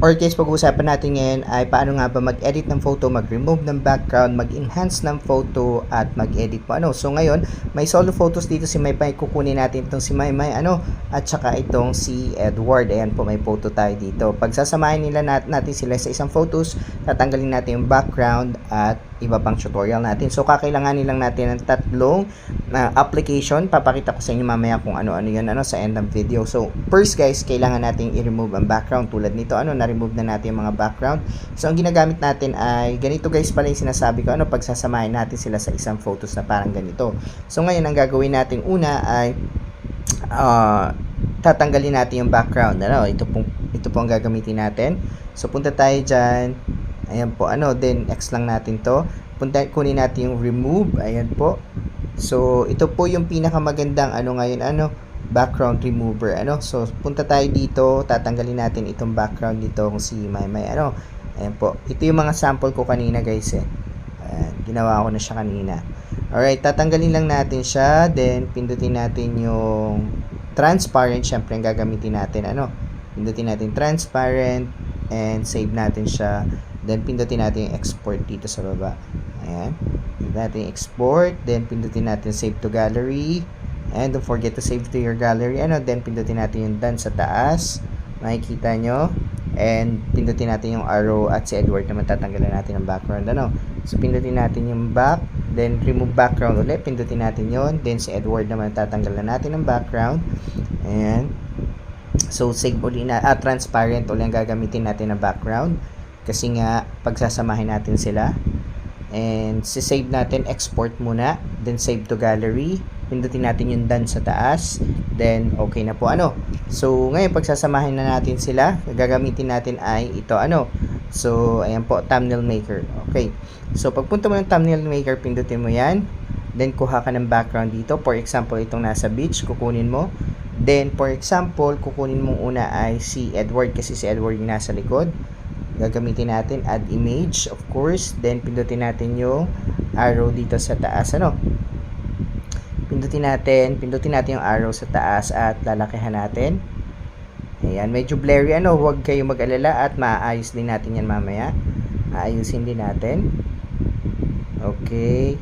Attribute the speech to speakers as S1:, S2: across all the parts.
S1: Or case pag-uusapan natin ngayon ay paano nga ba mag-edit ng photo, mag-remove ng background, mag-enhance ng photo at mag-edit po ano. So ngayon, may solo photos dito si Maymay. Kukunin natin itong si Maymay ano at saka itong si Edward. Ayan po may photo tayo dito. Pagsasamahin nila nat natin sila sa isang photos, tatanggalin natin yung background at iba pang tutorial natin. So kakailanganin lang natin ng tatlong uh, application. Papakita ko sa inyo mamaya kung ano-ano 'yan ano sa end ng video. So first guys, kailangan nating i-remove ang background tulad nito. Ano, na-remove na natin yung mga background. So ang ginagamit natin ay ganito guys pala yung sinasabi ko. Ano, pagsasamahin natin sila sa isang photos na parang ganito. So ngayon ang gagawin natin una ay uh, tatanggalin natin yung background. Ano, ito pong ito po ang gagamitin natin. So punta tayo diyan Ayan po, ano, then X lang natin to. Punta, kunin natin yung remove. Ayan po. So, ito po yung pinakamagandang ano ngayon, ano, background remover, ano. So, punta tayo dito, tatanggalin natin itong background dito kung si Maymay, ano. Ayan po. Ito yung mga sample ko kanina, guys, eh. Ayan, ginawa ko na siya kanina. Alright, tatanggalin lang natin siya, then pindutin natin yung transparent, syempre ang gagamitin natin, ano. Pindutin natin transparent, and save natin siya Then, pindutin natin yung export dito sa baba. Ayan. Pindutin natin export. Then, pindutin natin save to gallery. And don't forget to save to your gallery. Ano, then, pindutin natin yung done sa taas. Makikita nyo. And, pindutin natin yung arrow at si Edward naman tatanggalan natin ng background. Ano? So, pindutin natin yung back. Then, remove background ulit. Pindutin natin yon Then, si Edward naman tatanggalan natin ng background. Ayan. So, save ulit na, ah, transparent ulit ang gagamitin natin na background kasi nga pagsasamahin natin sila. And si-save natin export muna. Then save to gallery. Pindutin natin yung done sa taas. Then okay na po. Ano? So ngayon pagsasamahin na natin sila. Gagamitin natin ay ito. Ano? So ayan po thumbnail maker. Okay. So pagpunta mo ng thumbnail maker pindutin mo yan. Then kuha ka ng background dito. For example itong nasa beach kukunin mo. Then for example kukunin mo una ay si Edward. Kasi si Edward yung nasa likod gagamitin natin add image of course. Then pindutin natin yung arrow dito sa taas ano? Pindutin natin pindutin natin yung arrow sa taas at lalakihan natin. Ayan medyo blurry ano? Huwag kayo mag-alala at maayos din natin yan mamaya. Aayusin din natin. Okay.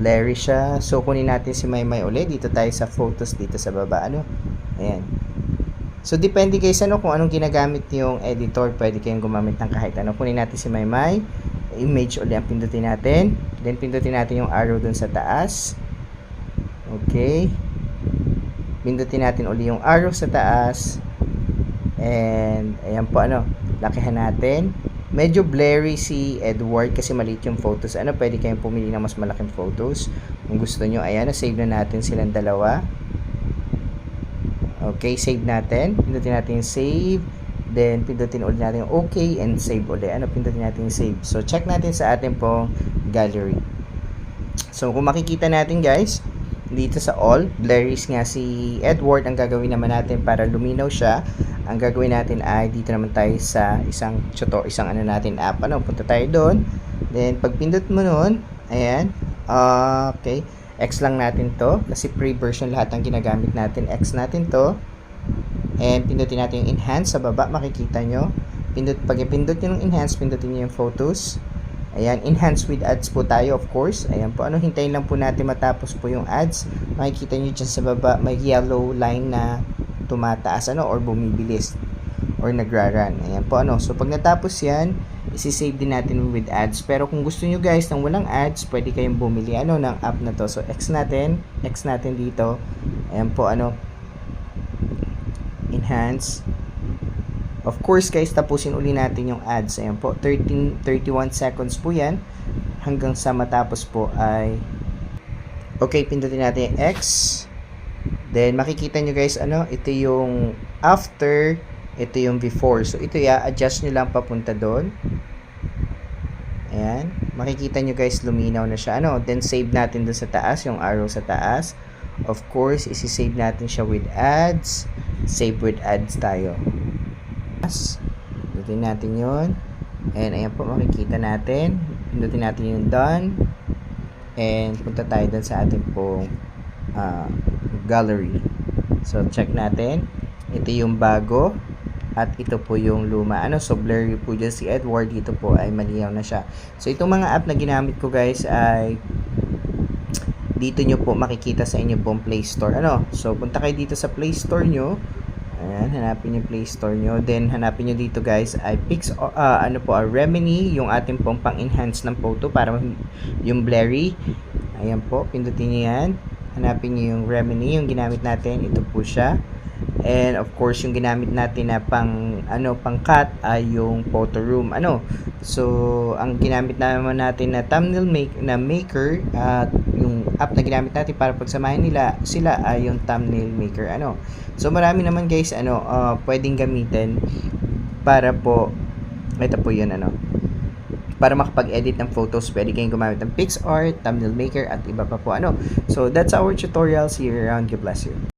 S1: Blurry siya. So kunin natin si Maymay ulit. Dito tayo sa photos dito sa baba ano? Ayan So, depende guys ano kung anong ginagamit yung editor. Pwede kayong gumamit ng kahit ano. Kunin natin si Maymay. Image ulit ang pindutin natin. Then, pindutin natin yung arrow dun sa taas. Okay. Pindutin natin ulit yung arrow sa taas. And, ayan po ano. Lakihan natin. Medyo blurry si Edward kasi maliit yung photos. Ano, pwede kayong pumili ng mas malaking photos. Kung gusto nyo, ayan, na-save na natin silang dalawa. Okay, save natin. Pindutin natin save. Then, pindutin ulit natin yung okay and save ulit. Ano, pindutin natin save. So, check natin sa ating pong gallery. So, kung makikita natin guys, dito sa all, blurries nga si Edward. Ang gagawin naman natin para luminaw siya, ang gagawin natin ay dito naman tayo sa isang tutor, isang ano natin app. Ano, punta tayo doon. Then, pag pindot mo noon, ayan, uh, okay, X lang natin to. Kasi pre version lahat ng ginagamit natin. X natin to. And pindutin natin yung enhance sa baba. Makikita nyo. Pindut, pag pindot nyo yung enhance pindutin nyo yung photos. Ayan enhance with ads po tayo of course. Ayan po. Ano hintayin lang po natin matapos po yung ads. Makikita nyo dyan sa baba may yellow line na tumataas ano or bumibilis or nagra-run. Ayan po ano. So pag natapos yan isi-save din natin with ads. Pero kung gusto nyo guys ng walang ads, pwede kayong bumili ano ng app na to. So X natin, X natin dito. Ayan po ano enhance. Of course guys, tapusin uli natin yung ads. Ayan po, 13 31 seconds po 'yan hanggang sa matapos po ay Okay, pindutin natin yung X. Then makikita nyo guys ano, ito yung after ito yung before. So, ito ya, adjust nyo lang papunta doon. Ayan. Makikita nyo guys, luminaw na siya. Ano, then save natin doon sa taas, yung arrow sa taas. Of course, isi-save natin siya with ads. Save with ads tayo. Pindutin natin yon And ayan po, makikita natin. Pindutin natin yung done. And punta tayo doon sa ating pong uh, gallery. So, check natin. Ito yung bago at ito po yung luma. Ano, so blurry po dyan si Edward. Dito po ay malinaw na siya. So itong mga app na ginamit ko guys ay dito nyo po makikita sa inyo pong Play Store. Ano? So punta kayo dito sa Play Store nyo. Ayan, hanapin yung Play Store nyo. Then, hanapin nyo dito guys ay Pix, uh, ano po, uh, Remini, yung ating pong pang-enhance ng photo para yung blurry. Ayan po, pindutin nyo yan. Hanapin nyo yung Remini, yung ginamit natin. Ito po siya. And of course, yung ginamit natin na pang ano pang cut ay yung photo room. Ano? So, ang ginamit naman natin na thumbnail make na maker at yung app na ginamit natin para pagsamahin nila sila ay yung thumbnail maker. Ano? So, marami naman guys ano uh, pwedeng gamitin para po ito po yun ano para makapag-edit ng photos, pwede kayong gumamit ng PixArt, Thumbnail Maker, at iba pa po ano. So, that's our tutorial. See you around. God bless you.